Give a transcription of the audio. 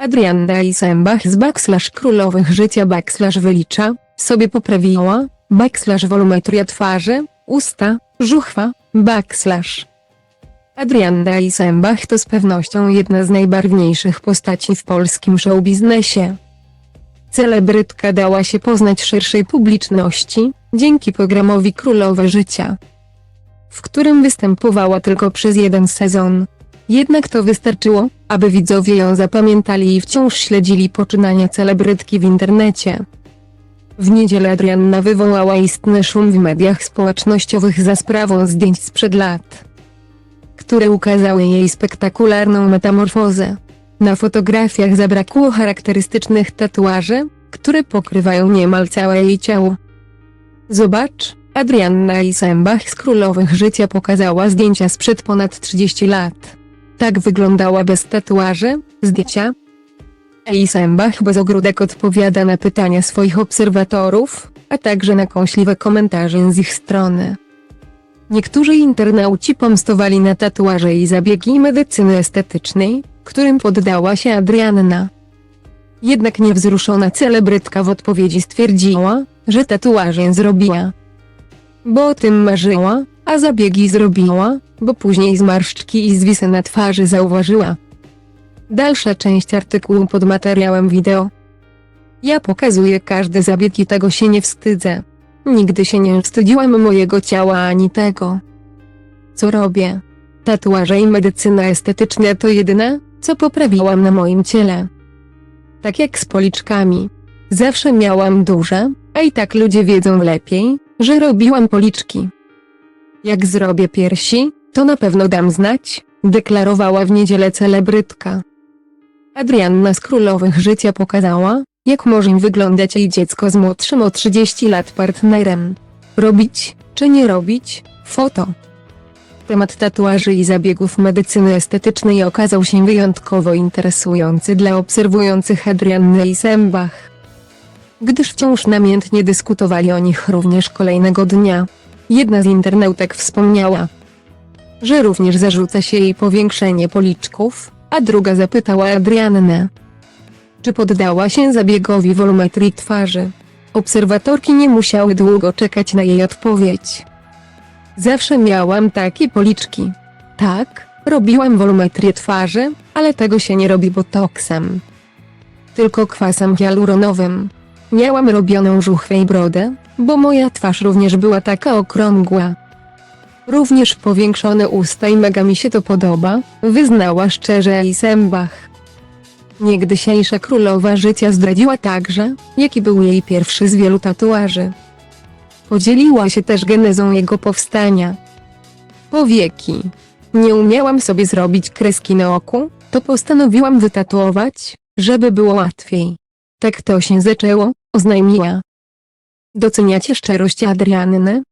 Adrianna Isembach z backslash królowych życia backslash wylicza, sobie poprawiła, backslash wolumetria twarzy, usta, żuchwa, backslash. Adrianna Isembach to z pewnością jedna z najbarwniejszych postaci w polskim showbiznesie. Celebrytka dała się poznać szerszej publiczności, dzięki programowi Królowe Życia, w którym występowała tylko przez jeden sezon. Jednak to wystarczyło, aby widzowie ją zapamiętali i wciąż śledzili poczynania celebrytki w internecie. W niedzielę Adrianna wywołała istny szum w mediach społecznościowych za sprawą zdjęć sprzed lat, które ukazały jej spektakularną metamorfozę. Na fotografiach zabrakło charakterystycznych tatuaży, które pokrywają niemal całe jej ciało. Zobacz, Adrianna Isembach z Królowych Życia pokazała zdjęcia sprzed ponad 30 lat. Tak wyglądała bez tatuaży, zdjęcia. Isembach bez ogródek odpowiada na pytania swoich obserwatorów, a także na kąśliwe komentarze z ich strony. Niektórzy internauci pomstowali na tatuaże i zabiegi medycyny estetycznej, którym poddała się Adrianna. Jednak niewzruszona celebrytka w odpowiedzi stwierdziła, że tatuaże zrobiła. Bo o tym marzyła, a zabiegi zrobiła, bo później zmarszczki i zwisy na twarzy zauważyła. Dalsza część artykułu pod materiałem wideo. Ja pokazuję każdy zabieg i tego się nie wstydzę. Nigdy się nie wstydziłam mojego ciała ani tego, co robię. Tatuaże i medycyna estetyczna to jedyne, co poprawiłam na moim ciele. Tak jak z policzkami. Zawsze miałam duże, a i tak ludzie wiedzą lepiej, że robiłam policzki. Jak zrobię piersi, to na pewno dam znać, deklarowała w niedzielę celebrytka. Adrianna z Królowych Życia pokazała, jak może wyglądać jej dziecko z młodszym o 30 lat partnerem. Robić, czy nie robić, foto. Temat tatuaży i zabiegów medycyny estetycznej okazał się wyjątkowo interesujący dla obserwujących Adriannę i Sembach. Gdyż wciąż namiętnie dyskutowali o nich również kolejnego dnia. Jedna z internautek wspomniała, że również zarzuca się jej powiększenie policzków, a druga zapytała Adriannę, czy poddała się zabiegowi wolumetrii twarzy. Obserwatorki nie musiały długo czekać na jej odpowiedź. Zawsze miałam takie policzki. Tak, robiłam wolumetrię twarzy, ale tego się nie robi botoksem. Tylko kwasem hialuronowym. Miałam robioną żuchwę i brodę, bo moja twarz również była taka okrągła. Również powiększone usta i mega mi się to podoba, wyznała szczerze Isembach. Niegdysiejsza królowa życia zdradziła także, jaki był jej pierwszy z wielu tatuaży. Podzieliła się też genezą jego powstania. Powieki. Nie umiałam sobie zrobić kreski na oku, to postanowiłam wytatuować, żeby było łatwiej. Tak to się zaczęło, oznajmiła. Doceniacie szczerość Adrianny?